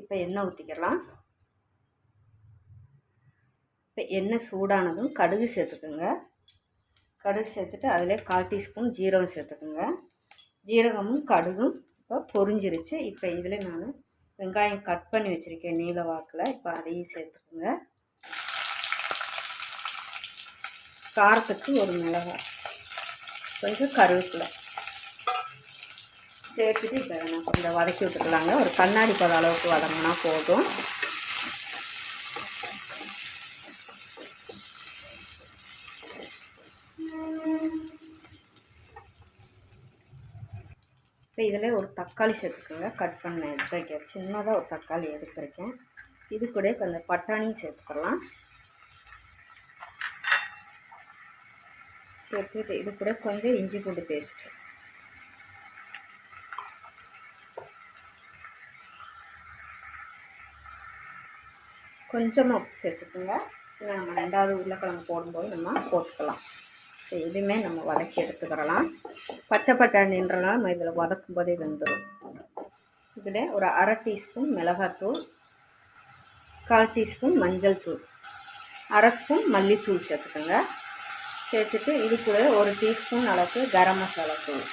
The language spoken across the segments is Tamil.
இப்போ எண்ணெய் ஊற்றிக்கலாம் இப்போ எண்ணெய் சூடானதும் கடுகு சேர்த்துக்குங்க. கடுகு சேர்த்துட்டு அதிலே கால் டீஸ்பூன் ஜீரகம் சேர்த்துக்குங்க. ஜீரகமும் கடுகும் இப்போ பொரிஞ்சிருச்சு. இப்போ இதில் நான் வெங்காயம் கட் பண்ணி வச்சுருக்கேன் நீல வாக்கில். இப்போ அதையும் சேர்த்துக்குங்க. காரத்துக்கு ஒரு மிளகாய். கொஞ்சம் கருவேப்பிலை. சேர்த்துட்டு இப்போ நம்ம கொஞ்சம் வதக்கி விட்டுக்கலாங்க. ஒரு கண்ணாடி பத அளவுக்கு வதங்கினா போதும். இப்போ இதில் ஒரு தக்காளி சேர்த்துக்கோங்க. கட் பண்ண எடுத்து வைக்க சின்னதாக ஒரு தக்காளி எடுத்துருக்கேன். இது கூட கொஞ்சம் பட்டாணியும் சேர்த்துக்கலாம். சேர்த்துட்டு இது கூட கொஞ்சம் இஞ்சி பூண்டு பேஸ்ட்டு. கொஞ்சமாக உப்பு சேர்த்துக்கோங்க. இல்லை நம்ம ரெண்டாவது உருளைக்கிழங்கு போடும்போது நம்ம போட்டுக்கலாம். ஸோ இதுவுமே நம்ம வதக்கி எடுத்துக்கிறலாம். பச்சை பட்டாணின்றனால நம்ம இதில் வதக்கும் போதே வெந்துடும் இதில் ஒரு அரை டீஸ்பூன் மிளகாத்தூள் கால் டீஸ்பூன் மஞ்சள் தூள் அரை ஸ்பூன் மல்லித்தூள் சேர்த்துக்கோங்க. சேர்த்துட்டு இது கூட ஒரு டீஸ்பூன் அளவுக்கு கரம் மசாலா தூள்.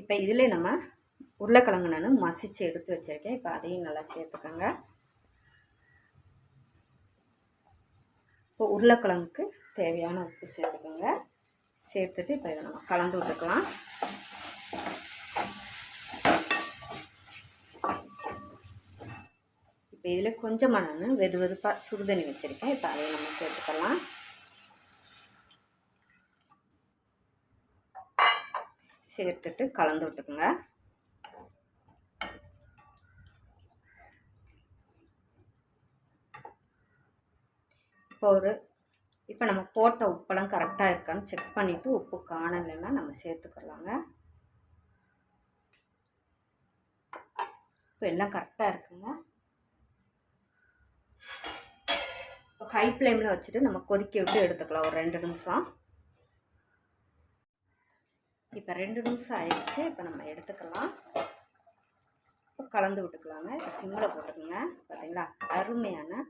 இப்போ இதில் நம்ம உருளைக்கிழங்கு நான் மசித்து எடுத்து வச்சுருக்கேன். இப்போ அதையும் நல்லா சேர்த்துக்கோங்க. இப்போ உருளைக்கிழங்குக்கு தேவையான உப்பு சேர்த்துக்கோங்க. சேர்த்துட்டு இப்போ இதை நம்ம கலந்து விட்டுக்கலாம். இப்போ இதில் கொஞ்சமாக நான் வெது வெதுப்பாக சுடுதண்ணி வச்சுருக்கேன். இப்போ அதையும் நம்ம சேர்த்துக்கலாம். சேர்த்துட்டு கலந்து விட்டுக்குங்க. இப்போ ஒரு இப்போ நம்ம போட்ட உப்பெல்லாம் கரெக்டாக இருக்கான்னு செக் பண்ணிவிட்டு உப்பு காணலைன்னா நம்ம சேர்த்துக்கலாங்க. இப்போ எல்லாம் கரெக்டாக இருக்குங்க. இப்போ ஹை ஃப்ளேமில் வச்சுட்டு நம்ம கொதிக்க விட்டு எடுத்துக்கலாம். ஒரு ரெண்டு நிமிஷம். இப்போ ரெண்டு நிமிஷம் ஆயிடுச்சு. இப்போ நம்ம எடுத்துக்கலாம். இப்போ கலந்து விட்டுக்கலாங்க. இப்போ சிம்மில் போட்டுக்கோங்க. பார்த்தீங்களா? அருமையான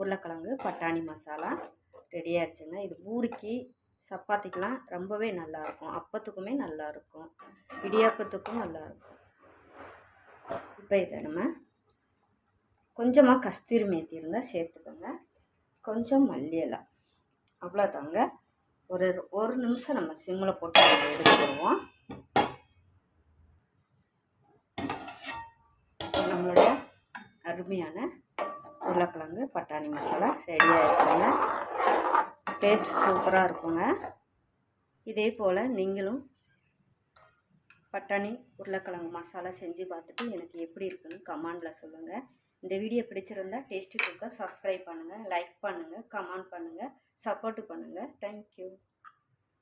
உருளைக்கிழங்கு பட்டாணி மசாலா ரெடியாகிடுச்சுங்க இது பூரிக்கு சப்பாத்திக்கெலாம் ரொம்பவே நல்லாயிருக்கும். அப்பத்துக்குமே நல்லாயிருக்கும். இடியாப்பத்துக்கும் நல்லாயிருக்கும். இப்போ இதை நம்ம கொஞ்சமாக கஸ்தூரி மேத்தி இருந்தால் சேர்த்துக்கோங்க. கொஞ்சம் மல்லியெல்லாம் அவ்வளோதாங்க. ஒரு ஒரு நிமிஷம் நம்ம சிம்மில் போட்டு எடுத்துருவோம். நம்மளுடைய அருமையான உருளைக்கிழங்கு பட்டாணி மசாலா ரெடி ஆகிடுச்சுங்க டேஸ்ட் சூப்பராக இருக்குங்க. இதே போல் நீங்களும் பட்டாணி உருளைக்கிழங்கு மசாலா செஞ்சு பார்த்துட்டு எனக்கு எப்படி இருக்குன்னு கமெண்டில் சொல்லுங்கள் இந்த வீடியோ பிடிச்சிருந்தா டேஸ்டி குக்கை சப்ஸ்கிரைப் பண்ணுங்கள் லைக் பண்ணுங்கள் கமெண்ட் பண்ணுங்கள் சப்போர்ட்டு பண்ணுங்கள் தேங்க்யூ